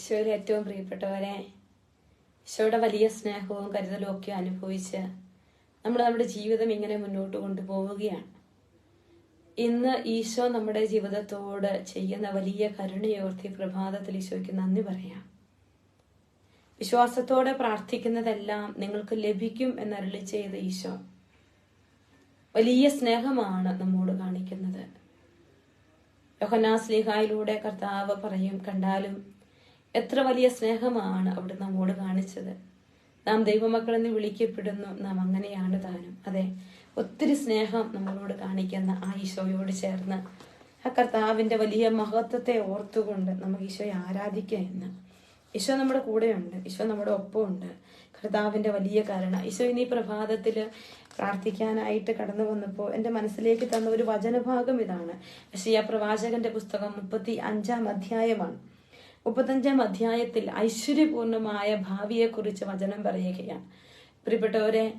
ഈശോയിൽ ഏറ്റവും പ്രിയപ്പെട്ടവരെ ഈശോയുടെ വലിയ സ്നേഹവും കരുതലും ഒക്കെ അനുഭവിച്ച് നമ്മൾ നമ്മുടെ ജീവിതം ഇങ്ങനെ മുന്നോട്ട് കൊണ്ടുപോവുകയാണ്. ഇന്ന് ഈശോ നമ്മുടെ ജീവിതത്തോട് ചെയ്യുന്ന വലിയ കരുണയോർത്തി പ്രഭാതത്തിൽ ഈശോയ്ക്ക് നന്ദി പറയാം. വിശ്വാസത്തോടെ പ്രാർത്ഥിക്കുന്നതെല്ലാം നിങ്ങൾക്ക് ലഭിക്കും എന്നരുളി ചെയ്ത ഈശോ വലിയ സ്നേഹമാണ് നമ്മോട് കാണിക്കുന്നത്. യോഹനാസ്ലിഹായിലൂടെ കർത്താവ് പറയും കണ്ടാലും എത്ര വലിയ സ്നേഹമാണ് അവിടെ നമ്മോട് കാണിച്ചത്. നാം ദൈവമക്കളെന്ന് വിളിക്കപ്പെടുന്നു. നാം അങ്ങനെയാണ് താനും. അതെ ഒത്തിരി സ്നേഹം നമ്മളോട് കാണിക്കുന്ന ആ ഈശോയോട് ചേർന്ന് ആ കർത്താവിന്റെ വലിയ മഹത്വത്തെ ഓർത്തുകൊണ്ട് നമുക്ക് ഈശോയെ ആരാധിക്കുക എന്ന്. ഈശോ നമ്മുടെ കൂടെയുണ്ട്. ഈശോ നമ്മുടെ ഒപ്പമുണ്ട്. കർത്താവിന്റെ വലിയ കാരണം. ഈശോ ഇനി പ്രഭാതത്തിൽ പ്രാർത്ഥിക്കാനായിട്ട് കടന്നു വന്നപ്പോൾ എന്റെ മനസ്സിലേക്ക് തന്ന ഒരു വചനഭാഗം ഇതാണ്. യശയ്യ പ്രവാചകന്റെ പുസ്തകം മുപ്പത്തി അഞ്ചാം അധ്യായമാണ്. മുപ്പത്തഞ്ചാം അധ്യായത്തിൽ ഐശ്വര്യപൂർണമായ ഭാവിയെക്കുറിച്ച് വചനം പറയുകയാണ്. പ്രിയപ്പെട്ടവരെ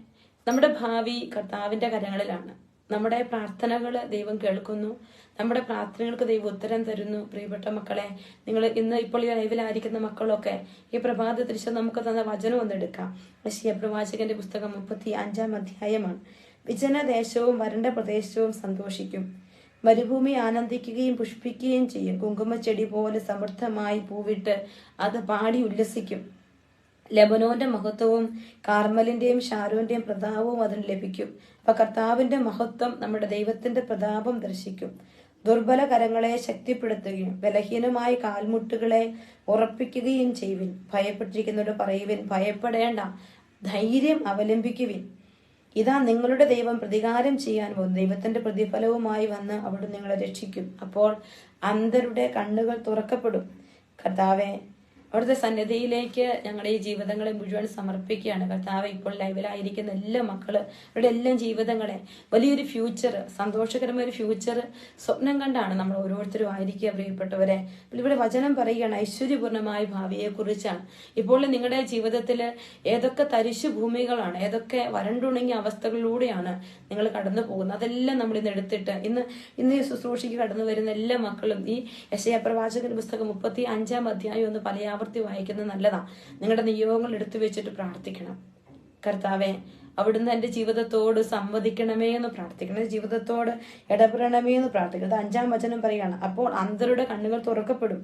നമ്മുടെ ഭാവി കർത്താവിന്റെ കരങ്ങളിലാണ്. നമ്മുടെ പ്രാർത്ഥനകൾ ദൈവം കേൾക്കുന്നു. നമ്മുടെ പ്രാർത്ഥനകൾക്ക് ദൈവം ഉത്തരം തരുന്നു. പ്രിയപ്പെട്ട മക്കളെ നിങ്ങൾ ഇന്ന് ഇപ്പോൾ ഈ ലൈവിലായിരിക്കുന്ന മക്കളൊക്കെ ഈ പ്രഭാത ദൃശ്യം നമുക്ക് തന്ന വചനം ഒന്നെടുക്കാം ഋഷിയ പ്രവാചകന്റെ പുസ്തകം മുപ്പത്തി അഞ്ചാം അധ്യായമാണ്. വിജനദേശവും വരണ്ട പ്രദേശവും സന്തോഷിക്കും. മരുഭൂമി ആനന്ദിക്കുകയും പുഷ്പിക്കുകയും ചെയ്യും. കുങ്കുമച്ചെടി പോലെ സമൃദ്ധമായി പൂവിട്ട് അത് പാടി ഉല്ലസിക്കും. ലബനോന്റെ മഹത്വവും കാർമലിന്റെയും ഷാരോന്റെയും പ്രതാപവും അതിന് ലഭിക്കും. അപ്പൊ കർത്താവിന്റെ മഹത്വം നമ്മുടെ ദൈവത്തിന്റെ പ്രതാപം ദർശിക്കും. ദുർബല കരങ്ങളെ ശക്തിപ്പെടുത്തുകയും ബലഹീനമായ കാൽമുട്ടുകളെ ഉറപ്പിക്കുകയും ചെയ്യുവിൻ. ഭയപ്പെട്ടിരിക്കുന്നവരോട് പറയുവിൻ ഭയപ്പെടേണ്ട. ധൈര്യം അവലംബിക്കുവിൻ. ഇതാ നിങ്ങളുടെ ദൈവം പ്രതികാരം ചെയ്യാൻ പോകുന്നു. ദൈവത്തിന്റെ പ്രതിഫലവുമായി വന്ന് അവിടെ നിങ്ങളെ രക്ഷിക്കും. അപ്പോൾ അന്ധരുടെ കണ്ണുകൾ തുറക്കപ്പെടും. കർത്താവെ അവിടുത്തെ സന്നിധിയിലേക്ക് ഞങ്ങളുടെ ഈ ജീവിതങ്ങളെ മുഴുവൻ സമർപ്പിക്കുകയാണ്. കർത്താവ് ഇപ്പോൾ ലൈവിലായിരിക്കുന്ന എല്ലാ മക്കൾ അവരുടെ എല്ലാം ജീവിതങ്ങളെ വലിയൊരു ഫ്യൂച്ചർ സന്തോഷകരമായ ഒരു ഫ്യൂച്ചർ സ്വപ്നം കണ്ടാണ് നമ്മൾ ഓരോരുത്തരും ആയിരിക്കുക പ്രിയപ്പെട്ടവരെ. ഇവിടെ വചനം പറയുകയാണ് ഐശ്വര്യപൂർണമായ ഭാവിയെക്കുറിച്ചാണ്. ഇപ്പോൾ നിങ്ങളുടെ ജീവിതത്തിൽ ഏതൊക്കെ തരിശു ഭൂമികളാണ് ഏതൊക്കെ വരണ്ടുണങ്ങിയ അവസ്ഥകളിലൂടെയാണ് നിങ്ങൾ കടന്നു പോകുന്നത്? അതെല്ലാം നമ്മൾ ഇന്ന് എടുത്തിട്ട് ഇന്ന് ഇന്ന് ശുശ്രൂഷയ്ക്ക് കടന്നു വരുന്ന എല്ലാ മക്കളും ഈ യശയ പ്രവാചകൻ പുസ്തകം മുപ്പത്തി അഞ്ചാം അധ്യായം ഒന്ന് പലയാവർത്തി വായിക്കുന്നത് നല്ലതാണ് നിങ്ങളുടെ നിയോഗങ്ങൾ എടുത്തു വെച്ചിട്ട് പ്രാർത്ഥിക്കണം. കർത്താവെ അവിടുന്ന് എന്റെ ജീവിതത്തോട് സംവദിക്കണമേ എന്ന് പ്രാർത്ഥിക്കണം. ജീവിതത്തോട് ഇടപെടണമേ എന്ന് പ്രാർത്ഥിക്കണം. അഞ്ചാം വചനം പറയുകയാണ്. അപ്പോൾ അന്ധരുടെ കണ്ണുകൾ തുറക്കപ്പെടും.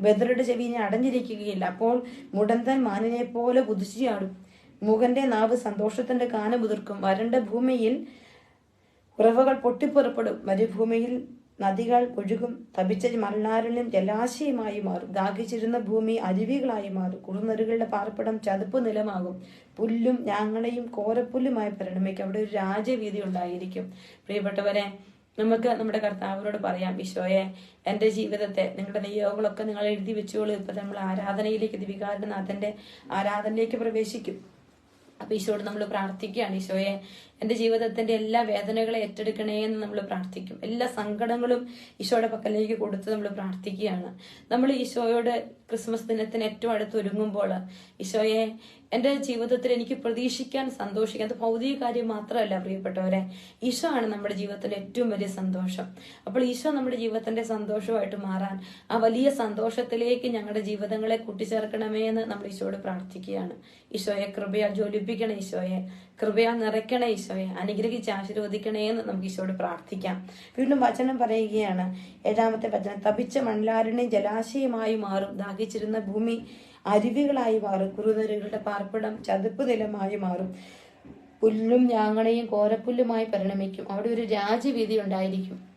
ബദറുടെ ചെവി ഇനി അടഞ്ഞിരിക്കുകയില്ല. അപ്പോൾ മുടന്തൻ മാനിനെ പോലെ കുതിച്ചാടും മുഖന്റെ നാവ് സന്തോഷത്തിന്റെ കാനമുതിർക്കും വരണ്ട ഭൂമിയിൽ ഉറവകൾ പൊട്ടിപ്പുറപ്പെടും. മരുഭൂമിയിൽ നദികൾ ഒഴുകും തപിച്ച മണ്ണാരണ്യം ജലാശയമായി മാറും. ദാഹിച്ചിരുന്ന ഭൂമി അരുവികളായി മാറും. കുറുനരുകളുടെ പാർപ്പിടം ചതുപ്പ് നിലമാകും. പുല്ലും ഞാങ്ങളെയും കോരപ്പുല്ലുമായി പരിണമിക്കും. അവിടെ ഒരു രാജവീതി ഉണ്ടായിരിക്കും. പ്രിയപ്പെട്ടവരെ നമുക്ക് നമ്മുടെ കർത്താവിനോട് പറയാം ഈശോയെ എന്റെ ജീവിതത്തെ നിങ്ങളുടെ നിയോഗങ്ങളൊക്കെ നിങ്ങൾ എഴുതി വെച്ചോളൂ. ഇപ്പം നമ്മൾ ആരാധനയിലേക്ക് ദിവികാരനാഥന്റെ ആരാധനയിലേക്ക് പ്രവേശിക്കും. അപ്പൊ ഈശോയോട് നമ്മൾ പ്രാർത്ഥിക്കുകയാണ്. ഈശോയെ എന്റെ ജീവിതത്തിന്റെ എല്ലാ വേദനകളെ ഏറ്റെടുക്കണേ എന്ന് നമ്മൾ പ്രാർത്ഥിക്കും. എല്ലാ സങ്കടങ്ങളും ഈശോയുടെ പക്കലേക്ക് കൊടുത്ത് നമ്മൾ പ്രാർത്ഥിക്കുകയാണ്. നമ്മൾ ഈശോയോട് ക്രിസ്മസ് ദിനത്തിന് ഏറ്റവും അടുത്ത് ഒരുങ്ങുമ്പോൾ ഈശോയെ എന്റെ ജീവിതത്തിൽ എനിക്ക് പ്രതീക്ഷിക്കാൻ സന്തോഷിക്കാൻ അത് ഭൗതിക കാര്യം മാത്രമല്ല പ്രിയപ്പെട്ടവരെ ഈശോ ആണ് നമ്മുടെ ജീവിതത്തിന്റെ ഏറ്റവും വലിയ സന്തോഷം. അപ്പോൾ ഈശോ നമ്മുടെ ജീവിതത്തിന്റെ സന്തോഷമായിട്ട് മാറാൻ ആ വലിയ സന്തോഷത്തിലേക്ക് ഞങ്ങളുടെ ജീവിതങ്ങളെ കൂട്ടിച്ചേർക്കണമേ എന്ന് നമ്മൾ ഈശോയോട് പ്രാർത്ഥിക്കുകയാണ്. ഈശോയെ കൃപയാൽ ജോലിപ്പിക്കണം ഈശോയെ. കൃപയാൽ നിറയ്ക്കണേ ഈശോയെ അനുഗ്രഹിച്ച് ആശീർവദിക്കണേ എന്ന് നമുക്ക് ഈശോയോട് പ്രാർത്ഥിക്കാം. വീണ്ടും വചനം പറയുകയാണ്. ഏഴാമത്തെ വചനം തപിച്ച മണലാരണ്യം ജലാശയമായി മാറും ദാഹിച്ചിരുന്ന ഭൂമി അരുവികളായി മാറും കുറുനരുകളുടെ പാർപ്പിടം ചതുപ്പ് നിലമായി മാറും. പുല്ലും ഞാങ്ങണയും കോരപ്പുല്ലുമായി പരിണമിക്കും. അവിടെ ഒരു രാജവീതി ഉണ്ടായിരിക്കും.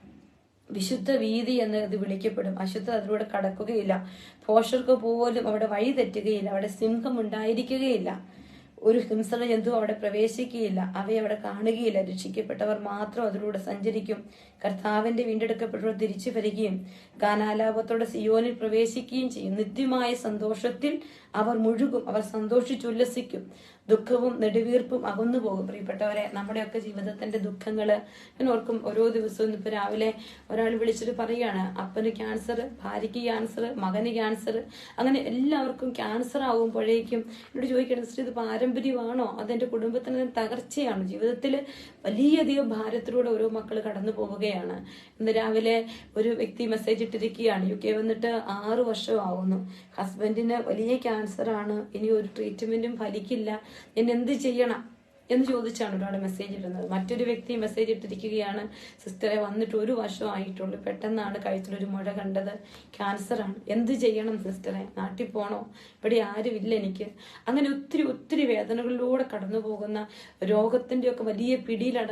വിശുദ്ധ വീതി എന്ന് ഇത് വിളിക്കപ്പെടും. അശുദ്ധ അതിലൂടെ കടക്കുകയില്ല. പോഷർക്ക് പോലും അവിടെ വഴി തെറ്റുകയില്ല അവിടെ സിംഹം ഉണ്ടായിരിക്കുകയില്ല. ഒരു ഹിംസന ജന്തു അവിടെ പ്രവേശിക്കുകയില്ല. അവയെ അവിടെ കാണുകയില്ല. രക്ഷിക്കപ്പെട്ടവർ മാത്രം അതിലൂടെ സഞ്ചരിക്കും. കർത്താവിന്റെ വീണ്ടെടുക്കപ്പെട്ടവർ തിരിച്ചു വരികയും ഗാനാലാപത്തോടെ സിയോനിൽ പ്രവേശിക്കുകയും ചെയ്യും. നിത്യമായ സന്തോഷത്തിൽ അവർ മുഴുകും അവർ സന്തോഷിച്ചുല്ലസിക്കും ദുഃഖവും നെടുവീർപ്പും അകന്നു പോകും. പ്രിയപ്പെട്ടവരെ നമ്മുടെയൊക്കെ ജീവിതത്തിന്റെ ദുഃഖങ്ങൾ ഞാൻ ഓർക്കും ഓരോ ദിവസവും ഇപ്പൊ രാവിലെ ഒരാൾ വിളിച്ചിട്ട് പറയുകയാണ് അപ്പന് ക്യാൻസർ ഭാര്യയ്ക്ക് ക്യാൻസർ മകന് ക്യാൻസർ അങ്ങനെ എല്ലാവർക്കും ക്യാൻസർ ആകുമ്പോഴേക്കും എന്നോട് ചോദിക്കണം ഇത് പാരമ്പര്യമാണോ? അതെന്റെ കുടുംബത്തിന് തകർച്ചയാണ്? ജീവിതത്തിൽ വലിയധികം ഭാരത്തിലൂടെ ഓരോ മക്കൾ കടന്നു പോവുകയാണ്. ഇന്ന് രാവിലെ ഒരു വ്യക്തി മെസ്സേജ് ഇട്ടിരിക്കുകയാണ് യു കെ വന്നിട്ട് ആറു വർഷമാവുന്നു. ഹസ്ബൻഡിന് വലിയ ക്യാൻസർ ആണ്. ഇനി ഒരു ട്രീറ്റ്മെന്റും ഫലിക്കില്ല. ഞാൻ എന്ത് ചെയ്യണം എന്ന് ചോദിച്ചാണ് ഒരാൾ മെസ്സേജ് ഇടുന്നത്. മറ്റൊരു വ്യക്തി മെസ്സേജ് ഇട്ടിരിക്കുകയാണ് സിസ്റ്ററെ വന്നിട്ട് ഒരു വർഷം ആയിട്ടുള്ളൂ. പെട്ടെന്നാണ് കഴുത്തിലൊരു മുഴ കണ്ടത്. ക്യാൻസർ ആണ്. എന്ത് ചെയ്യണം സിസ്റ്ററെ നാട്ടിൽ പോണോ? ഇവിടെ ആരുമില്ല എനിക്ക്. അങ്ങനെ ഒത്തിരി ഒത്തിരി വേദനകളിലൂടെ കടന്നു പോകുന്ന രോഗത്തിന്റെയൊക്കെ വലിയ പിടിയിലട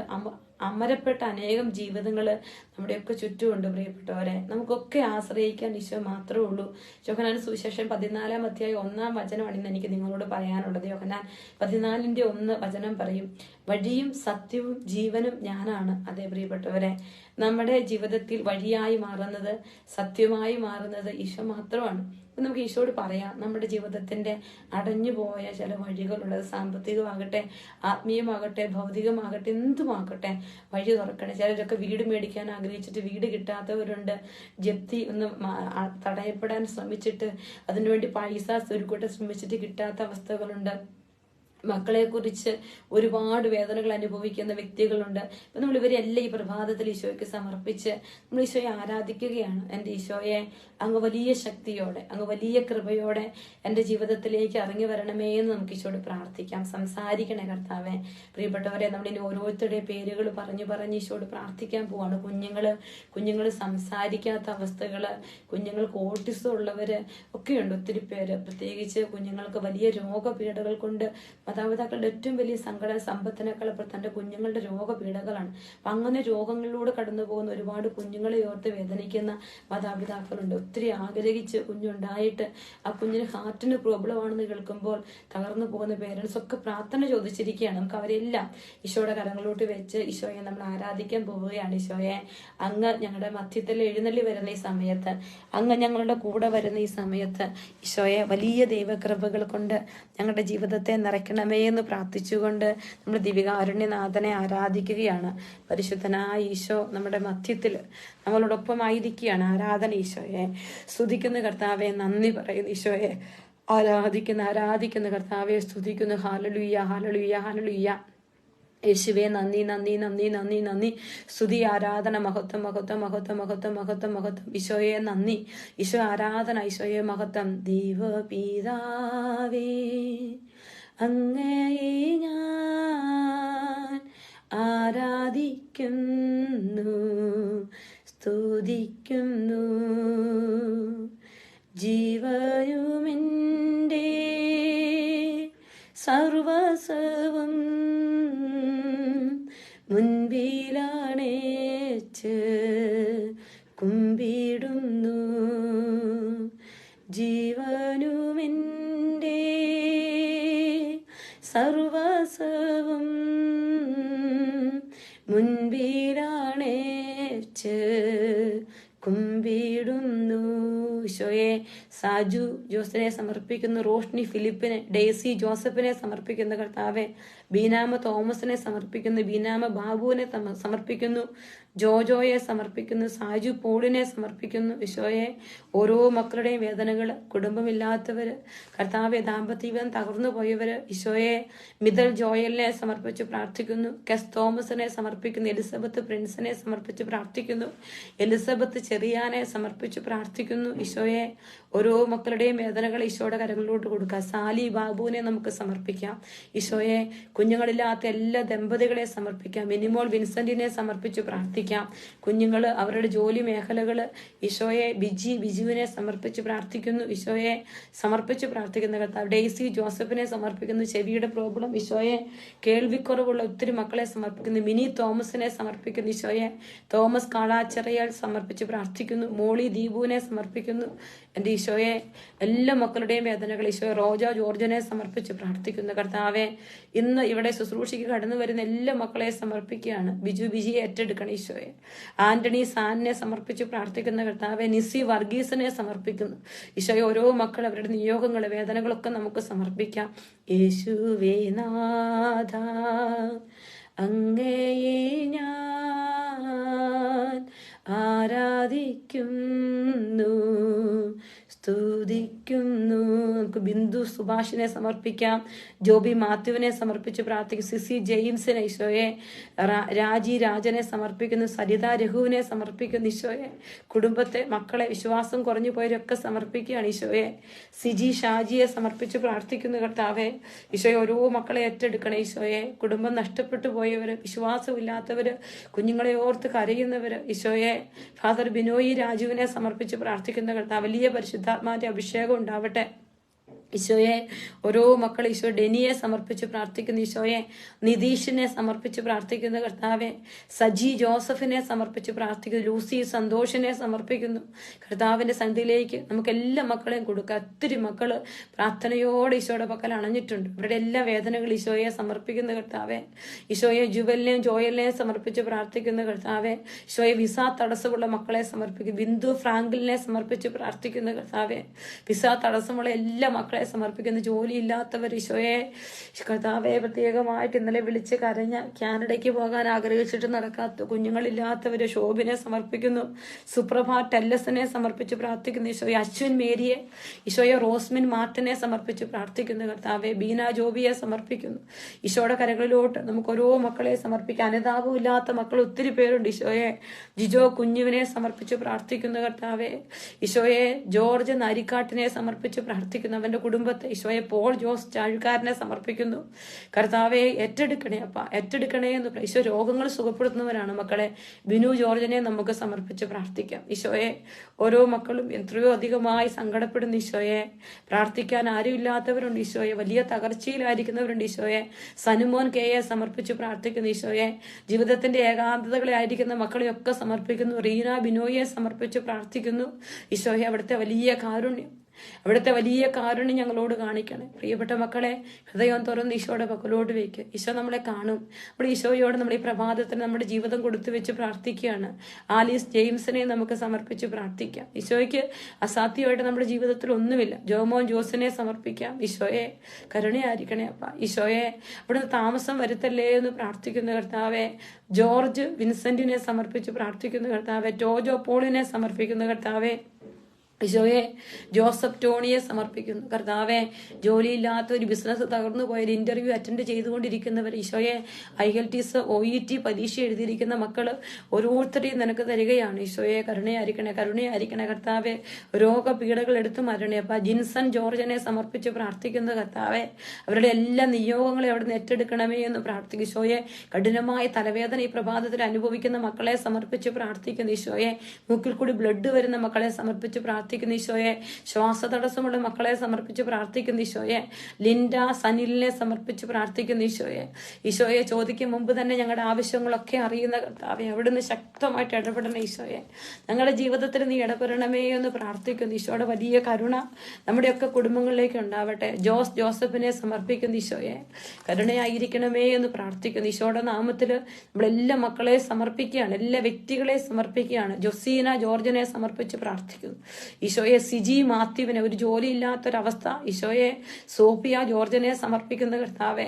അമരപ്പെട്ട അനേകം ജീവിതങ്ങൾ നമ്മുടെയൊക്കെ ചുറ്റുമുണ്ട് പ്രിയപ്പെട്ടവരെ. നമുക്കൊക്കെ ആശ്രയിക്കാൻ ഈശോ മാത്രമേ ഉള്ളൂ. യോഹനാൻ സുവിശേഷം പതിനാലാം അധ്യായം ഒന്നാം വചനമാണ് എനിക്ക് നിങ്ങളോട് പറയാനുള്ളത്. യോഹനാൻ പതിനാലിന്റെ ഒന്ന് വചനം പറയും വഴിയും സത്യവും ജീവനും ഞാനാണ്. അതെ പ്രിയപ്പെട്ടവരെ നമ്മുടെ ജീവിതത്തിൽ വഴിയായി മാറുന്നത് സത്യമായി മാറുന്നത് ഈശോ മാത്രമാണ്. നമുക്ക് ഈശോട് പറയാം നമ്മുടെ ജീവിതത്തിന്റെ അടഞ്ഞുപോയ ചില വഴികളുള്ളത് സാമ്പത്തികമാകട്ടെ ആത്മീയമാകട്ടെ ഭൗതികമാകട്ടെ എന്തുമാകട്ടെ വഴി തുറക്കണേ. ചിലരൊക്കെ വീട് മേടിക്കാൻ ആഗ്രഹിച്ചിട്ട് വീട് കിട്ടാത്തവരുണ്ട്. ജപ്തി ഒന്ന് തടയപ്പെടാൻ ശ്രമിച്ചിട്ട് അതിനുവേണ്ടി പൈസ സ്വരുക്കൂട്ടം ശ്രമിച്ചിട്ട് കിട്ടാത്ത അവസ്ഥകളുണ്ട്. മക്കളെ കുറിച്ച് ഒരുപാട് വേദനകൾ അനുഭവിക്കുന്ന വ്യക്തികളുണ്ട്. അപ്പൊ നമ്മൾ ഇവരെല്ലാം ഈ പ്രഭാതത്തിൽ ഈശോയ്ക്ക് സമർപ്പിച്ച് നമ്മൾ ഈശോയെ ആരാധിക്കുകയാണ്. എന്റെ ഈശോയെ അങ്ങ് വലിയ ശക്തിയോടെ അങ്ങ് വലിയ കൃപയോടെ എന്റെ ജീവിതത്തിലേക്ക് ഇറങ്ങി വരണമേ എന്ന് നമുക്ക് ഈശോട് പ്രാർത്ഥിക്കാം. സംസാരിക്കണേ കർത്താവെ. പ്രിയപ്പെട്ടവരെ നമ്മളിനി ഓരോരുത്തരുടെ പേരുകൾ പറഞ്ഞു പറഞ്ഞ് ഈശോട് പ്രാർത്ഥിക്കാൻ പോവാണ്. കുഞ്ഞുങ്ങൾ കുഞ്ഞുങ്ങൾ സംസാരിക്കാത്ത അവസ്ഥകൾ കുഞ്ഞുങ്ങൾക്ക് ഓട്ടിസം ഉള്ളവര് ഒക്കെയുണ്ട് ഒത്തിരി പേര്. പ്രത്യേകിച്ച് കുഞ്ഞുങ്ങൾക്ക് വലിയ രോഗപീഠകൾ കൊണ്ട് മാതാപിതാക്കളുടെ ഏറ്റവും വലിയ സങ്കട സമ്പത്തിനേക്കാൾ ഇപ്പോൾ തന്റെ കുഞ്ഞുങ്ങളുടെ രോഗപീഠകളാണ്. അപ്പൊ അങ്ങനെ രോഗങ്ങളിലൂടെ കടന്നു പോകുന്ന ഒരുപാട് കുഞ്ഞുങ്ങളെ ഓർത്ത് വേദനിക്കുന്ന മാതാപിതാക്കളുണ്ട്. ഒത്തിരി ആഗ്രഹിച്ച് കുഞ്ഞുണ്ടായിട്ട് ആ കുഞ്ഞിന് ഹാർട്ടിന് പ്രോബ്ലം ആണെന്ന് കേൾക്കുമ്പോൾ തകർന്നു പോകുന്ന പേരൻസ് ഒക്കെ പ്രാർത്ഥന ചോദിച്ചിരിക്കുകയാണ്. നമുക്ക് അവരെല്ലാം ഈശോയുടെ കരങ്ങളിലോട്ട് വെച്ച് ഈശോയെ നമ്മൾ ആരാധിക്കാൻ പോവുകയാണ്. ഈശോയെ അങ്ങ് ഞങ്ങളുടെ മധ്യത്തിൽ എഴുന്നള്ളി വരുന്ന ഈ സമയത്ത് അങ്ങ് ഞങ്ങളുടെ കൂടെ വരുന്ന ഈ സമയത്ത് ഈശോയെ വലിയ ദൈവകൃപകൾ കൊണ്ട് ഞങ്ങളുടെ ജീവിതത്തെ നിറയ്ക്കണമേ എന്ന് പ്രാർത്ഥിച്ചുകൊണ്ട് നമ്മൾ ദിവികാരുണ്യനാഥനെ ആരാധിക്കുകയാണ്. പരിശുദ്ധനായ ഈശോ നമ്മുടെ മധ്യത്തിൽ നമ്മളോടൊപ്പം നമ്മളോടൊപ്പമായിരിക്കുകയാണ് ആരാധന ഈശോയെ. സ്തുതിക്കുന്ന കർത്താവെ നന്ദി പറയുന്നു ഈശോയെ. ആരാധിക്കുന്ന ആരാധിക്കുന്ന കർത്താവെ സ്തുതിക്കുന്നു. ഹാലലുയ്യ ഹാലലുയ്യ ഹാലലുയ്യ യേശുവെ നന്ദി നന്ദി നന്ദി നന്ദി നന്ദി. സ്തുതി ആരാധന മഹത്വം മഹത്വം മഹത്വം മഹത്വം മഹത്വം മഹത്വം. ഈശോയെ നന്ദി. ഈശോ ആരാധന ഈശോയെ മഹത്വം. ദൈവപിതാവേ. അങ്ങയെ ഞാൻ ആരാധിക്കുന്നു സ്തുതിക്കുന്നു. ജീവയുമെന്റെ സർവസവും മുൻപിലാണേച്ച് കുമ്പിടുന്നു സർവസവും മുൻപിലാണേച്ച് കുമ്പിടുന്നു. ഈശോയെ സാജു ജോസിനെ സമർപ്പിക്കുന്നു. റോഷ്നി ഫിലിപ്പിനെ ഡേസി ജോസഫിനെ സമർപ്പിക്കുന്ന. കർത്താവെ ബീനാമ തോമസിനെ സമർപ്പിക്കുന്നു. ബീനാമ ബാബുവിനെ സമർപ്പിക്കുന്നു. ജോജോയെ സമർപ്പിക്കുന്നു സാജു പോളിനെ സമർപ്പിക്കുന്നു. വിശോയെ ഓരോ മക്കളുടെയും വേദനകൾ കുടുംബമില്ലാത്തവര് കർത്താവെ ദാമ്പത്യം തകർന്നു പോയവര്. ഈശോയെ മിതൽ ജോയലിനെ സമർപ്പിച്ച് പ്രാർത്ഥിക്കുന്നു. കെസ് തോമസിനെ സമർപ്പിക്കുന്നു. എലിസബത്ത് പ്രിൻസിനെ സമർപ്പിച്ച് പ്രാർത്ഥിക്കുന്നു. എലിസബത്ത് ചെറിയാനെ സമർപ്പിച്ച് പ്രാർത്ഥിക്കുന്നു. ഈശോയെ ഓരോ മക്കളുടെയും വേദനകൾ ഈശോയുടെ കരങ്ങളിലോട്ട് കൊടുക്കുക. സാലി ബാബുവിനെ നമുക്ക് സമർപ്പിക്കാം. ഈശോയെ കുഞ്ഞുങ്ങളില്ലാത്ത എല്ലാ ദമ്പതികളെ സമർപ്പിക്കാം. മിനിമോൾ വിൻസെന്റിനെ സമർപ്പിച്ച് പ്രാർത്ഥിക്കാം. കുഞ്ഞുങ്ങൾ അവരുടെ ജോലി മേഖലകൾ ഈശോയെ ബിജി ബിജുവിനെ സമർപ്പിച്ച് പ്രാർത്ഥിക്കുന്നു. ഈശോയെ സമർപ്പിച്ച് പ്രാർത്ഥിക്കുന്ന കർത്താവ് ഡെയ്സി ജോസഫിനെ സമർപ്പിക്കുന്നു. ചെവിയുടെ പ്രോബ്ലം ഈശോയെ കേൾവിക്കുറവുള്ള ഒത്തിരി മക്കളെ സമർപ്പിക്കുന്നു. മിനി തോമസിനെ സമർപ്പിക്കുന്നു. ഈശോയെ തോമസ് കാളാച്ചിറയാൽ സമർപ്പിച്ച് പ്രാർത്ഥിക്കുന്നു. മോളി ദീപുവിനെ സമർപ്പിക്കുന്നു. എന്റെ ഈശോയെ എല്ലാ മക്കളുടെയും വേദനകൾ ഈശോയെ റോജ ജോർജിനെ സമർപ്പിച്ച് പ്രാർത്ഥിക്കുന്ന കർത്താവെ ഇന്ന് ഇവിടെ ശുശ്രൂഷയ്ക്ക് കടന്നു വരുന്ന എല്ലാ മക്കളെ സമർപ്പിക്കുകയാണ്. ബിജു ബിജിയെ ഏറ്റെടുക്കണം ഈശോയെ. ആന്റണി സാനിനെ സമർപ്പിച്ച് പ്രാർത്ഥിക്കുന്ന കർത്താവെ നിസി വർഗീസിനെ സമർപ്പിക്കുന്നു. ഈശോയെ ഓരോ മക്കൾ അവരുടെ നിയോഗങ്ങൾ വേദനകളൊക്കെ നമുക്ക് സമർപ്പിക്കാം. യേശുവേ നാഥ അങ്ങയെ ഞാൻ ആരാധിക്കുന്നു. സ്തുതിക്കുന്നു നമുക്ക് ബിന്ദു സുഭാഷിനെ സമർപ്പിക്കാം. ജോബി മാത്യുവിനെ സമർപ്പിച്ച് പ്രാർത്ഥിക്കും സിസി ജെയിംസിനെ ഈശോയെ രാജി രാജനെ സമർപ്പിക്കുന്നു. സരിത രഘുവിനെ സമർപ്പിക്കുന്നു. ഈശോയെ കുടുംബത്തെ മക്കളെ വിശ്വാസം കുറഞ്ഞു പോയവരൊക്കെ സമർപ്പിക്കുകയാണ് ഈശോയെ. സിജി ഷാജിയെ സമർപ്പിച്ച് പ്രാർത്ഥിക്കുന്നു കർത്താവെ. ഈശോയെ ഓരോ മക്കളെ ഏറ്റെടുക്കണേ ഈശോയെ. കുടുംബം നഷ്ടപ്പെട്ടു പോയവര് വിശ്വാസമില്ലാത്തവർ കുഞ്ഞുങ്ങളെ ഓർത്ത് കരയുന്നവര് ഈശോയെ. ഫാദർ ബിനോയി രാജുവിനെ സമർപ്പിച്ച് പ്രാർത്ഥിക്കുന്ന കർത്താവ്. വലിയ പരിശുദ്ധാത്മാന്റെ അഭിഷേകം ഉണ്ടാവട്ടെ. ഈശോയെ ഓരോ മക്കൾ ഈശോ ഡെനിയെ സമർപ്പിച്ച് പ്രാർത്ഥിക്കുന്നു. ഈശോയെ നിതീഷിനെ സമർപ്പിച്ച് പ്രാർത്ഥിക്കുന്ന. കർത്താവെ സജി ജോസഫിനെ സമർപ്പിച്ച് പ്രാർത്ഥിക്കുന്നു. ലൂസി സന്തോഷിനെ സമർപ്പിക്കുന്നു. കർത്താവിന്റെ സന്ധിയിലേക്ക് നമുക്ക് എല്ലാ മക്കളെയും കൊടുക്കുക. ഒത്തിരി മക്കൾ പ്രാർത്ഥനയോടെ ഈശോയുടെ പക്കൽ അണഞ്ഞിട്ടുണ്ട്. അവരുടെ എല്ലാ വേദനകളും ഈശോയെ സമർപ്പിക്കുന്ന. കർത്താവെ ഈശോയെ ജുവലിനെയും ജോയലിനെയും സമർപ്പിച്ച് പ്രാർത്ഥിക്കുന്ന. കർത്താവെ ഈശോയെ വിസ തടസ്സമുള്ള മക്കളെ സമർപ്പിക്കും ബിന്ദു ഫ്രാങ്കിലിനെ സമർപ്പിച്ച് പ്രാർത്ഥിക്കുന്ന. കർത്താവെ വിസ തടസ്സമുള്ള എല്ലാ മക്കളെ സമർപ്പിക്കുന്ന ജോലിയില്ലാത്തവർ ഈശോയെ കർത്താവെ പ്രത്യേകമായിട്ട് ഇന്നലെ വിളിച്ച് കരഞ്ഞ കാനഡയ്ക്ക് പോകാൻ ആഗ്രഹിച്ചിട്ട് നടക്കാത്ത കുഞ്ഞുങ്ങളില്ലാത്തവര് ശോഭിനെ സമർപ്പിക്കുന്നു. സുപ്രഭാ ടെല്ലസിനെ സമർപ്പിച്ച് പ്രാർത്ഥിക്കുന്നു. ഈശോയെ അശ്വിൻ മേരിയെ ഈശോയെ റോസ്മിൻ മാർട്ടിനെ സമർപ്പിച്ച് പ്രാർത്ഥിക്കുന്നു. കർത്താവെ ബീന ജോബിയെ സമർപ്പിക്കുന്നു. ഈശോയുടെ കരകളിലോട്ട് നമുക്ക് ഓരോ മക്കളെ സമർപ്പിക്കാൻ അനുതാപമില്ലാത്ത മക്കൾ ഒത്തിരി പേരുണ്ട് ഈശോയെ. ജിജോ കുഞ്ഞുവിനെ സമർപ്പിച്ച് പ്രാർത്ഥിക്കുന്നു. കർത്താവെ ഈശോയെ ജോർജ് നരിക്കാട്ടിനെ സമർപ്പിച്ച് പ്രാർത്ഥിക്കുന്നു. അവന്റെ കുടുംബത്തെ ഈശോയെ പോൾ ജോസ് ചാഴുകാരനെ സമർപ്പിക്കുന്നു. കർത്താവെ ഏറ്റെടുക്കണേ അപ്പ ഏറ്റെടുക്കണേ എന്ന് ഈശോ രോഗങ്ങൾ സുഖപ്പെടുത്തുന്നവരാണ്. മക്കളെ ബിനു ജോർജിനെ നമുക്ക് സമർപ്പിച്ച് പ്രാർത്ഥിക്കാം. ഈശോയെ ഓരോ മക്കളും എത്രയോ അധികമായി സങ്കടപ്പെടുന്ന ഈശോയെ. പ്രാർത്ഥിക്കാൻ ആരുമില്ലാത്തവരുണ്ട് ഈശോയെ. വലിയ തകർച്ചയിലായിരിക്കുന്നവരുണ്ട് ഈശോയെ. സനുമോൻ കെ എ സമർപ്പിച്ച് പ്രാർത്ഥിക്കുന്നു ഈശോയെ. ജീവിതത്തിന്റെ ഏകാന്തതകളെ ആയിരിക്കുന്ന മക്കളെയൊക്കെ സമർപ്പിക്കുന്നു. റീന ബിനോയെ സമർപ്പിച്ച് പ്രാർത്ഥിക്കുന്നു. ഈശോയെ അവിടുത്തെ വലിയ കാരുണ്യം. അവിടുത്തെ വലിയ കാരുണ്യം ഞങ്ങളോട് കാണിക്കണേ. പ്രിയപ്പെട്ട മക്കളെ ഹൃദയം തുറന്ന് ഈശോയുടെ പക്കലോട്ട് വയ്ക്കുക ഈശോ നമ്മളെ കാണും. നമ്മൾ ഈശോയോട് നമ്മുടെ ഈ പ്രഭാതത്തിന് നമ്മുടെ ജീവിതം കൊടുത്തു വെച്ച് പ്രാർത്ഥിക്കുകയാണ്. ആലീസ് ജെയിംസിനെ നമുക്ക് സമർപ്പിച്ച് പ്രാർത്ഥിക്കാം. ഈശോയ്ക്ക് അസാധ്യമായിട്ട് നമ്മുടെ ജീവിതത്തിൽ ഒന്നുമില്ല. ജോമോൻ ജോസിനെ സമർപ്പിക്കാം. ഈശോയെ കരുണയായിരിക്കണേ അപ്പ. ഈശോയെ അവിടുന്ന് താമസം വരുത്തല്ലേ എന്ന് പ്രാർത്ഥിക്കുന്ന കർത്താവെ ജോർജ് വിൻസെന്റിനെ സമർപ്പിച്ച് പ്രാർത്ഥിക്കുന്ന കർത്താവെ ടോജോ പോളിനെ സമർപ്പിക്കുന്ന കർത്താവെ ഈശോയെ ജോസഫ് ടോണിയെ സമർപ്പിക്കുന്നു. കർത്താവെ ജോലിയില്ലാത്ത ഒരു ബിസിനസ് തകർന്നു പോയൊരു ഇന്റർവ്യൂ അറ്റൻഡ് ചെയ്തുകൊണ്ടിരിക്കുന്നവർ ഈശോയെ I L T S O E T പരീക്ഷ എഴുതിയിരിക്കുന്ന മക്കൾ ഓരോരുത്തരെയും നിനക്ക് തരികയാണ്. ഈശോയെ കരുണയായിരിക്കണേ കരുണയായിരിക്കണേ കർത്താവെ. രോഗപീഠകൾ എടുത്തു മരണേ. അപ്പൊ ജിൻസൺ ജോർജിനെ സമർപ്പിച്ച് പ്രാർത്ഥിക്കുന്ന കർത്താവെ. അവരുടെ എല്ലാ നിയോഗങ്ങളും അവിടെ നിന്ന് ഏറ്റെടുക്കണമേ എന്ന് പ്രാർത്ഥിക്കും ഈശോയെ കഠിനമായ തലവേദന ഈ പ്രഭാതത്തിൽ അനുഭവിക്കുന്ന മക്കളെ സമർപ്പിച്ച് പ്രാർത്ഥിക്കുന്നു. ഈശോയെ മൂക്കിൽ കൂടി ബ്ലഡ് വരുന്ന മക്കളെ സമർപ്പിച്ച് പ്രാർത്ഥിക്കുന്നു ഈശോയെ ശ്വാസതടസ്സമുള്ള മക്കളെ സമർപ്പിച്ച് പ്രാർത്ഥിക്കുന്ന ഈശോയെ ലിൻഡ സനിലിനെ സമർപ്പിച്ച് പ്രാർത്ഥിക്കുന്ന ഈശോയെ. ഈശോയെ ചോദിക്കും മുമ്പ് തന്നെ ഞങ്ങളുടെ ആവശ്യങ്ങളൊക്കെ അറിയുന്ന കർത്താവെ അവിടുന്ന് ശക്തമായിട്ട് ഇടപെടണം ഈശോയെ. ഞങ്ങളുടെ ജീവിതത്തിൽ നീ ഇടപെടണമേ എന്ന് പ്രാർത്ഥിക്കുന്നു ഈശോയുടെ വലിയ കരുണ നമ്മുടെയൊക്കെ കുടുംബങ്ങളിലേക്ക് ഉണ്ടാവട്ടെ. ജോസ് ജോസഫിനെ സമർപ്പിക്കുന്ന ഈശോയെ. കരുണയായിരിക്കണമേ എന്ന് പ്രാർത്ഥിക്കുന്നു ഈശോയുടെ നാമത്തിൽ നമ്മളെല്ലാ മക്കളെ സമർപ്പിക്കുകയാണ് എല്ലാ വ്യക്തികളെ സമർപ്പിക്കുകയാണ്. ജൊസീന ജോർജിനെ സമർപ്പിച്ച് പ്രാർത്ഥിക്കുന്നു. ഈശോയെ സിജി മാത്യുവിനെ ഒരു ജോലിയില്ലാത്തൊരവസ്ഥ. ഈശോയെ സോഫിയ ജോർജിനെ സമർപ്പിക്കുന്ന കർത്താവെ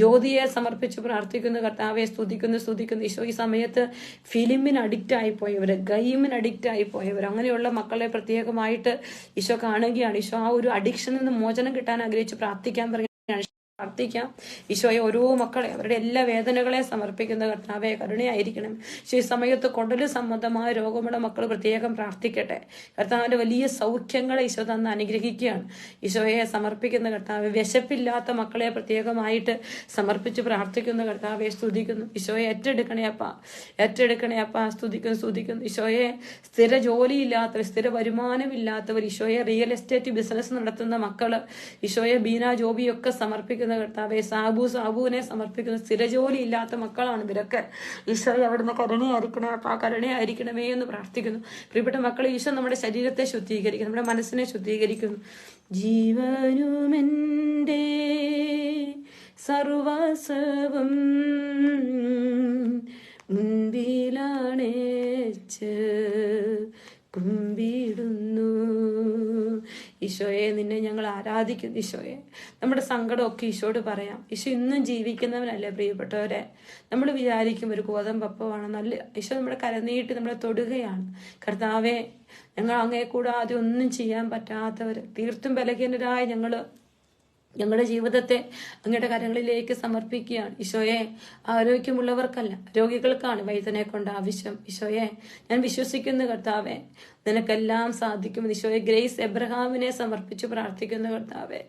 ജ്യോതിയെ സമർപ്പിച്ച് പ്രാർത്ഥിക്കുന്ന കർത്താവെ സ്തുതിക്കുന്നു സ്തുതിക്കുന്നു. ഈശോ ഈ സമയത്ത് ഫിലിമിന് അഡിക്റ്റ് ആയി പോയവര് ഗെയിമിന് അഡിക്റ്റ് ആയി പോയവർ അങ്ങനെയുള്ള മക്കളെ പ്രത്യേകമായിട്ട് ഈശോ കാണുകയാണ്. ഈശോ ആ ഒരു അഡിക്ഷനിൽ നിന്ന് മോചനം കിട്ടാൻ ആഗ്രഹിച്ച് പ്രാർത്ഥിക്കാൻ പറയുകയാണ്. പ്രാർത്ഥിക്കാം. ഈശോയെ ഓരോ മക്കളെ അവരുടെ എല്ലാ വേദനകളെ സമർപ്പിക്കുന്ന കർത്താവെ കരുണയായിരിക്കണം. ഈ സമയത്ത് കൊടൽ സംബന്ധമായ രോഗമുള്ള മക്കൾ പ്രത്യേകം പ്രാർത്ഥിക്കട്ടെ. കർത്താവിന്റെ വലിയ സൗഖ്യങ്ങളെ ഈശോ തന്ന് അനുഗ്രഹിക്കുകയാണ്. ഈശോയെ സമർപ്പിക്കുന്ന കർത്താവ് വിശപ്പില്ലാത്ത മക്കളെ പ്രത്യേകമായിട്ട് സമർപ്പിച്ച് പ്രാർത്ഥിക്കുന്ന കർത്താവെ സ്തുതിക്കുന്നു. ഈശോയെ ഏറ്റെടുക്കണേ അപ്പ. ഏറ്റെടുക്കണേ അപ്പ. സ്തുതിക്കുന്നു സ്തുതിക്കുന്നു. ഈശോയെ സ്ഥിര ജോലിയില്ലാത്തവർ സ്ഥിര വരുമാനമില്ലാത്തവർ ഈശോയെ റിയൽ എസ്റ്റേറ്റ് ബിസിനസ് നടത്തുന്ന മക്കൾ ഈശോയെ ബീന ജോബിയൊക്കെ സമർപ്പിക്കുന്ന കർത്താവെ സാബു സാബുവിനെ സമർപ്പിക്കുന്ന സ്ഥിരജോലി ഇല്ലാത്ത മക്കളാണ് ഇവരൊക്കെ. ഈശോയെ അവിടുന്ന് കരുണയായിരിക്കണേ അപ്പം ആ കരുണയായിരിക്കണമേ എന്ന് പ്രാർത്ഥിക്കുന്നു. പ്രിയപ്പെട്ട മക്കൾ ഈശോ നമ്മുടെ ശരീരത്തെ ശുദ്ധീകരിക്കുന്നു നമ്മുടെ മനസ്സിനെ ശുദ്ധീകരിക്കുന്നു. ജീവനുമെന്റെ സർവസവും മുൻപിലാണേച്ച് കുമ്പിടുന്നു ഈശോയെ നിന്നെ ഞങ്ങൾ ആരാധിക്കുന്നു ഈശോയെ. നമ്മുടെ സങ്കടമൊക്കെ ഈശോട് പറയാം. ഈശോ ഇന്നും ജീവിക്കുന്നവനല്ലേ പ്രിയപ്പെട്ടവരെ. നമ്മൾ വിചാരിക്കും ഒരു ഗോതമ്പപ്പമാണ് നല്ല ഈശോ നമ്മുടെ കരനീട്ടി നമ്മളെ തൊടുകയാണ്. കർത്താവെ ഞങ്ങൾ അങ്ങേ കൂടാതെ ഒന്നും ചെയ്യാൻ പറ്റാത്തവർ തീർത്തും ബലഹീനരായ ഞങ്ങൾ ഞങ്ങളുടെ ജീവിതത്തെ അങ്ങയുടെ കരങ്ങളിലേക്ക് സമർപ്പിക്കുകയാണ്. ഈശോയെ ആരോഗ്യമുള്ളവർക്കല്ല രോഗികൾക്കാണ് വൈദ്യനെ കൊണ്ട് ആവശ്യം. ഈശോയെ ഞാൻ വിശ്വസിക്കുന്നു കർത്താവെ നിനക്കെല്ലാം സാധിക്കും. ഈശോയെ ഗ്രേസ് എബ്രഹാമിനെ സമർപ്പിച്ച് പ്രാർത്ഥിക്കുന്നു കർത്താവെ.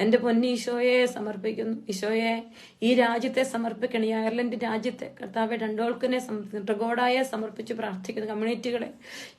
എന്റെ പൊന്നി ഈശോയെ സമർപ്പിക്കുന്നു. ഈശോയെ ഈ രാജ്യത്തെ സമർപ്പിക്കണം. ഈ അയർലൻഡ് രാജ്യത്തെ കർത്താവെ രണ്ടോൾക്കിനെ ട്രഗോഡായെ സമർപ്പിച്ച് പ്രാർത്ഥിക്കുന്നു കമ്മ്യൂണിറ്റികളെ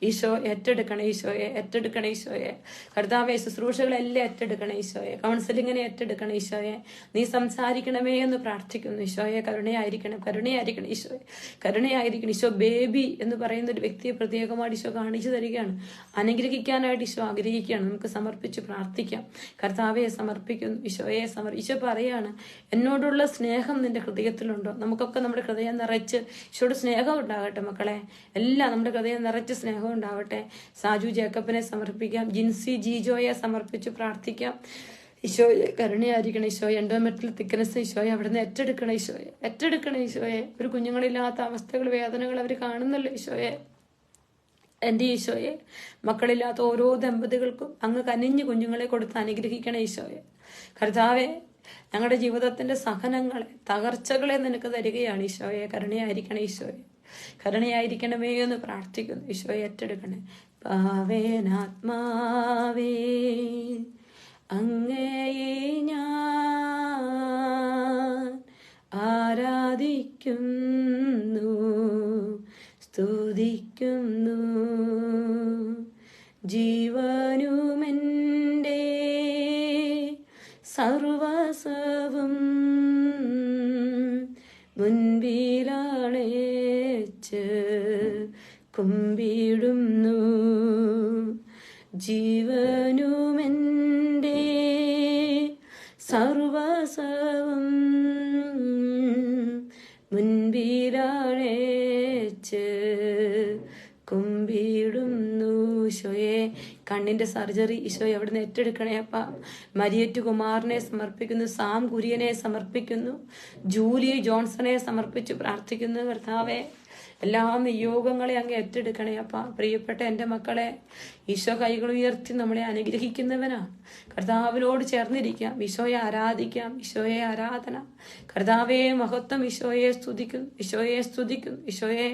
ഈശോ ഏറ്റെടുക്കണേ. ഈശോയെ ഏറ്റെടുക്കണേ ഈശോയെ. കർത്താവെ ശുശ്രൂഷകളെല്ലാം ഏറ്റെടുക്കണേ ഈശോയെ. കൗൺസിലിങ്ങിനെ ഏറ്റെടുക്കണേ ഈശോയെ. നീ സംസാരിക്കണമേ എന്ന് പ്രാർത്ഥിക്കുന്നു ഈശോയെ. കരുണയായിരിക്കണം കരുണയായിരിക്കണം ഈശോയെ. കരുണയായിരിക്കണം ഈശോ ബേബി എന്ന് പറയുന്ന ഒരു വ്യക്തിയെ പ്രത്യേകമായിട്ട് ഈശോ കാണിച്ചു തരികയാണ്. അനുഗ്രഹിക്കാനായിട്ട് ഈശോ ആഗ്രഹിക്കുകയാണ്. നമുക്ക് സമർപ്പിച്ച് പ്രാർത്ഥിക്കാം. കർത്താവെ സമർപ്പിക്കുന്നു. ഈശോയെ സമർ ഈശോ പറയാണ് എന്നോടുള്ള സ്നേഹം നിന്റെ ഹൃദയത്തിലുണ്ടോ? നമുക്കൊക്കെ നമ്മുടെ ഹൃദയം നിറച്ച് ഈശോയുടെ സ്നേഹം ഉണ്ടാകട്ടെ മക്കളെ. എല്ലാം നമ്മുടെ ഹൃദയം നിറച്ച് സ്നേഹം ഉണ്ടാവട്ടെ. സാജു ജേക്കബിനെ സമർപ്പിക്കാം. ജിൻസി ജിജോയെ സമർപ്പിച്ച് പ്രാർത്ഥിക്കാം. ഈശോയെ കരുണയായിരിക്കണം ഈശോയെ എൻഡോമെറ്റൽ തിക്കനസ് ഈശോയെ അവിടെ നിന്ന് ഏറ്റെടുക്കണം ഈശോയെ ഏറ്റെടുക്കണം ഈശോയെ. ഒരു കുഞ്ഞുങ്ങളില്ലാത്ത അവസ്ഥകൾ വേദനകൾ അവർ കാണുന്നല്ലോ ഈശോയെ. എന്റെ ഈശോയെ മക്കളില്ലാത്ത ഓരോ ദമ്പതികൾക്കും അങ്ങ് കനിഞ്ഞ് കുഞ്ഞുങ്ങളെ കൊടുത്ത് അനുഗ്രഹിക്കണം ഈശോയെ. കർത്താവെ ഞങ്ങളുടെ ജീവിതത്തിന്റെ സഹനങ്ങളെ തകർച്ചകളെ നിനക്ക് തരികയാണ് ഈശോയെ. കരുണയായിരിക്കണം ഈശോയെ. കരുണയായിരിക്കണമേ എന്ന് പ്രാർത്ഥിക്കുന്നു. ഈശോയെ ഏറ്റെടുക്കണേ. പാവേനാത്മാവേ. അങ്ങയെ ഞാൻ ആരാധിക്കുന്നു സ്തുതിക്കുന്നു. ജീവനുമെന്റെ സർവസവും മുൻപിലാണേച്ച് കുമ്പിടുന്നു. ജീവനുമെന്റെ കണ്ണിന്റെ സർജറി ഈശോ എവിടുന്ന് ഏറ്റെടുക്കണേ അപ്പ? മരിയറ്റ് കുമാറിനെ സമർപ്പിക്കുന്നു സാം കുര്യനെ സമർപ്പിക്കുന്നു ജൂലി ജോൺസണെ സമർപ്പിച്ച് പ്രാർത്ഥിക്കുന്നു കർത്താവെ. എല്ലാ നിയോഗങ്ങളെ അങ്ങ് ഏറ്റെടുക്കണേ അപ്പ. പ്രിയപ്പെട്ട എന്റെ മക്കളെ ഈശോ കൈകൾ ഉയർത്തി നമ്മളെ അനുഗ്രഹിക്കുന്നവനാണ് കർത്താവിനോട് ചേർന്നിരിക്കാം ഈശോയെ ആരാധിക്കാം ഈശോയെ ആരാധന. കർത്താവെ മഹത്വം ഈശോയെ സ്തുതിക്കുന്നു ഈശോയെ സ്തുതിക്കുന്നു ഈശോയെ.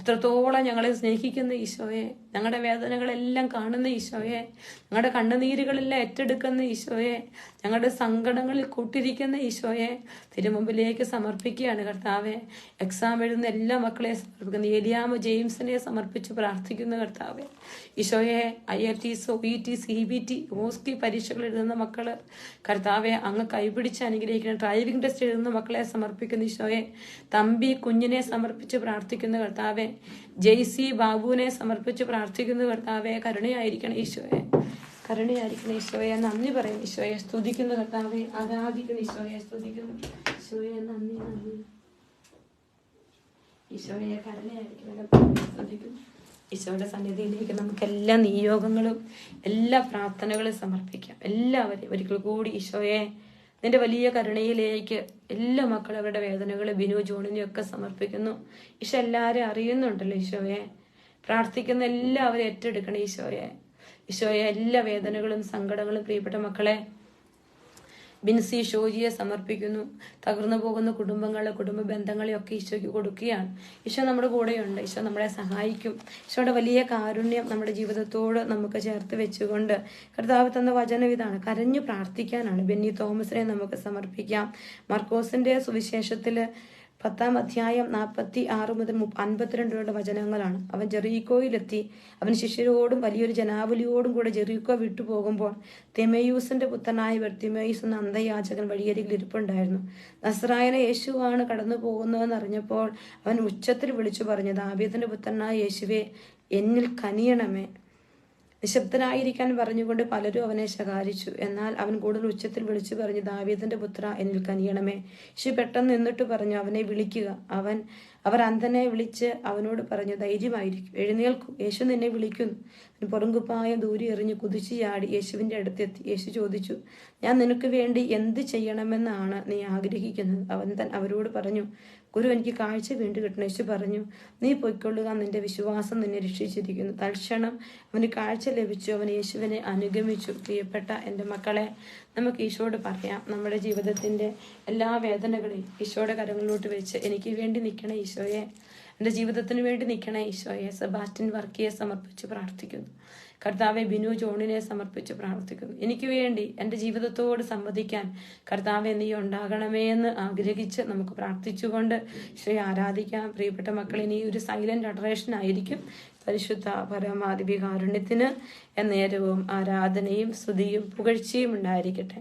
എത്രത്തോളം ഞങ്ങളെ സ്നേഹിക്കുന്നു ഈശോയെ. ഞങ്ങളുടെ വേദനകളെല്ലാം കാണുന്ന ഈശോയെ ഞങ്ങളുടെ കണ്ണുനീരുകളെല്ലാം ഏറ്റെടുക്കുന്ന ഈശോയെ ഞങ്ങളുടെ സങ്കടങ്ങളിൽ കൂട്ടിരിക്കുന്ന ഈശോയെ തിരുമുമ്പിലേക്ക് സമർപ്പിക്കുകയാണ് കർത്താവെ. എക്സാം എഴുതുന്ന എല്ലാ മക്കളെ സമർപ്പിക്കുന്നു. ഏലിയാമ ജെയിംസിനെ സമർപ്പിച്ച് പ്രാർത്ഥിക്കുന്നു കർത്താവെ. ഈശോയെ I L T O E T C B T OSCE പരീക്ഷകൾ എഴുതുന്ന മക്കൾ കർത്താവെ അങ്ങ് കൈപിടിച്ച് അനുഗ്രഹിക്കുന്ന ഡ്രൈവിംഗ് ടെസ്റ്റ് എഴുതുന്ന മക്കളെ സമർപ്പിക്കുന്ന ഈശോയെ. തമ്പി കുഞ്ഞിനെ സമർപ്പിച്ച് പ്രാർത്ഥിക്കുന്നു കർത്താവെ. ജെയ്സി ബാബുവിനെ സമർപ്പിച്ച് കർത്താവെ കരുണയായിരിക്കണം ഈശോയെ. കരുണയായിരിക്കണം ഈശോയെ നന്ദി പറയും ഈശോയെ. സ്തുതിക്കുന്നു കർത്താവെ ആരാധിക്കുന്നു ഈശോയെ സ്തുതിക്കുന്നു. ഈശോയെ നന്ദി നന്ദി. ഈശോയെ കരുണയായിരിക്കണം സ്തുതിക്കുന്നു. ഈശോയുടെ സന്നിധിയിലേക്ക് നമുക്ക് എല്ലാ നിയോഗങ്ങളും എല്ലാ പ്രാർത്ഥനകളും സമർപ്പിക്കാം. എല്ലാവരെയും ഒരിക്കൽ കൂടി ഈശോയെ നിന്റെ വലിയ കരുണയിലേക്ക് എല്ലാ മക്കളും അവരുടെ വേദനകളെ ബിനു ജോണിനെയും ഒക്കെ സമർപ്പിക്കുന്നു. ഈശോ എല്ലാവരും അറിയുന്നുണ്ടല്ലോ ഈശോയെ. പ്രാർത്ഥിക്കുന്ന എല്ലാവരും ഏറ്റെടുക്കണം ഈശോയെ. ഈശോയെ എല്ലാ വേദനകളും സങ്കടങ്ങളും പ്രിയപ്പെട്ട മക്കളെ ബിൻസി ഷോജിയെ സമർപ്പിക്കുന്നു. തകർന്നു പോകുന്ന കുടുംബങ്ങളെ കുടുംബ ബന്ധങ്ങളെയൊക്കെ ഈശോയ്ക്ക് കൊടുക്കുകയാണ്. ഈശോ നമ്മുടെ കൂടെയുണ്ട്. ഈശോ നമ്മളെ സഹായിക്കും. ഈശോയുടെ വലിയ കാരുണ്യം നമ്മുടെ ജീവിതത്തോട് നമുക്ക് ചേർത്ത് വെച്ചുകൊണ്ട് കർത്താവ് തന്ന വചനം ഇതാണ്. കരഞ്ഞു പ്രാർത്ഥിക്കാനാണ്. ബെന്നി തോമസിനെ നമുക്ക് സമർപ്പിക്കാം. മർക്കോസിന്റെ സുവിശേഷത്തിൽ പത്താം അധ്യായം നാൽപ്പത്തി ആറ് മുതൽ അൻപത്തിരണ്ട് വരെയുള്ള വചനങ്ങളാണ്. അവൻ ജെറീക്കോയിലെത്തി. അവൻ ശിഷ്യരോടും വലിയൊരു ജനാവലിയോടും കൂടെ ജെറീക്കോ വിട്ടുപോകുമ്പോൾ തെമയൂസിന്റെ പുത്രനായ ബർത്തിമയൂസ് എന്ന അന്ധയാചകൻ വഴിയരികിൽ ഇരിപ്പുണ്ടായിരുന്നു. നസ്രായന യേശുവാണ് കടന്നു പോകുന്നതെന്ന് അറിഞ്ഞപ്പോൾ അവൻ ഉച്ചത്തിൽ വിളിച്ചു പറഞ്ഞു ദാവീദിന്റെ പുത്രനായ യേശുവെ എന്നിൽ കനിയണമേ. നിശബ്ദനായിരിക്കാൻ പറഞ്ഞുകൊണ്ട് പലരും അവനെ ശകാരിച്ചു. എന്നാൽ അവൻ കൂടുതൽ ഉച്ചത്തിൽ വിളിച്ചു പറഞ്ഞു ദാവീദിന്റെ പുത്ര എന്നിൽ കനിയണമേ. ശി പെട്ടെന്ന് നിന്നിട്ട് പറഞ്ഞു അവനെ വിളിക്കുക. അവൻ അവർ അന്ധനെ വിളിച്ച് അവനോട് പറഞ്ഞു ധൈര്യമായിരിക്കും. എഴുന്നേൽക്കും. യേശു നിന്നെ വിളിക്കുന്നു. പുറങ്കുപ്പായ ദൂരി എറിഞ്ഞ് കുതിച്ചു ചാടി യേശുവിന്റെ അടുത്തെത്തി. യേശു ചോദിച്ചു ഞാൻ നിനക്ക് വേണ്ടി എന്ത് ചെയ്യണമെന്നാണ് നീ ആഗ്രഹിക്കുന്നത്? അവൻ തൻ അവരോട് പറഞ്ഞു ഗുരു എനിക്ക് കാഴ്ച വീണ്ടും കിട്ടണം. യേശു പറഞ്ഞു നീ പൊയ്ക്കൊള്ളുക നിന്റെ വിശ്വാസം നിന്നെ രക്ഷിച്ചിരിക്കുന്നു. തൽക്ഷണം അവന് കാഴ്ച ലഭിച്ചു അവൻ യേശുവിനെ അനുഗമിച്ചു. പ്രിയപ്പെട്ട എന്റെ മക്കളെ നമുക്ക് ഈശോട് പറയാം. നമ്മുടെ ജീവിതത്തിന്റെ എല്ലാ വേദനകളെയും ഈശോയുടെ കരങ്ങളിലോട്ട് വെച്ച് എനിക്ക് വേണ്ടി നിൽക്കണേ ഈശോയെ. എന്റെ ജീവിതത്തിന് വേണ്ടി നിൽക്കണേ ഈശോയെ. സെബാസ്റ്റ്യൻ വർക്കിയെ സമർപ്പിച്ച് പ്രാർത്ഥിക്കുന്നു. കർത്താവെ ബിനു ജോണിനെ സമർപ്പിച്ച് പ്രാർത്ഥിക്കുന്നു. എനിക്ക് വേണ്ടി എന്റെ ജീവിതത്തോട് സംവദിക്കാൻ കർത്താവെ നീ ഉണ്ടാകണമേ എന്ന് ആഗ്രഹിച്ച് നമുക്ക് പ്രാർത്ഥിച്ചുകൊണ്ട് ശ്രീ ആരാധിക്കാം. പ്രിയപ്പെട്ട മക്കൾ ഇനി ഒരു സൈലന്റ് അഡറേഷൻ ആയിരിക്കും. പരിശുദ്ധ പരമാധിപികാരുണ്യത്തിന് എന്നേരവും ആരാധനയും സ്തുതിയും പുകഴ്ചയും ഉണ്ടായിരിക്കട്ടെ.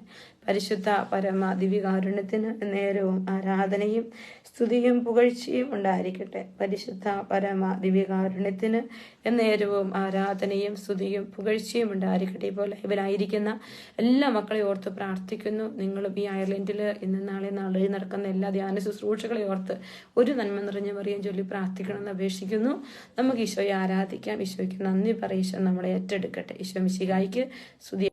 പരിശുദ്ധ പരമാധിപികാരുണ്യത്തിന് എന്നേരവും ആരാധനയും സ്തുതിയും പുകഴ്ചയും ഉണ്ടായിരിക്കട്ടെ. പരിശുദ്ധ പരമാധിപികാരുണ്യത്തിന് എന്നേരവും ആരാധനയും സ്തുതിയും പുകഴ്ചയും ഉണ്ടായിരിക്കട്ടെ. ഇപ്പോൾ ലൈവിലായിരിക്കുന്ന എല്ലാ മക്കളെ ഓർത്ത് പ്രാർത്ഥിക്കുന്നു. നിങ്ങളും ഈ അയർലൻഡിൽ ഇന്ന് നാളെ നാളെ നടക്കുന്ന എല്ലാ ധ്യാന ശുശ്രൂഷകളെ ഓർത്ത് ഒരു നന്മ നിറഞ്ഞ മറിയം ചൊല്ലി പ്രാർത്ഥിക്കണമെന്ന് അപേക്ഷിക്കുന്നു. നമുക്ക് ഈശോയെ ആരാധിക്കാം. ഈശോയ്ക്ക് നന്ദി പറയും. ഈശോ നമ്മളെ ഏറ്റെടുക്കട്ടെ. ഈശോ മിശികായിക്ക് സ്തുതി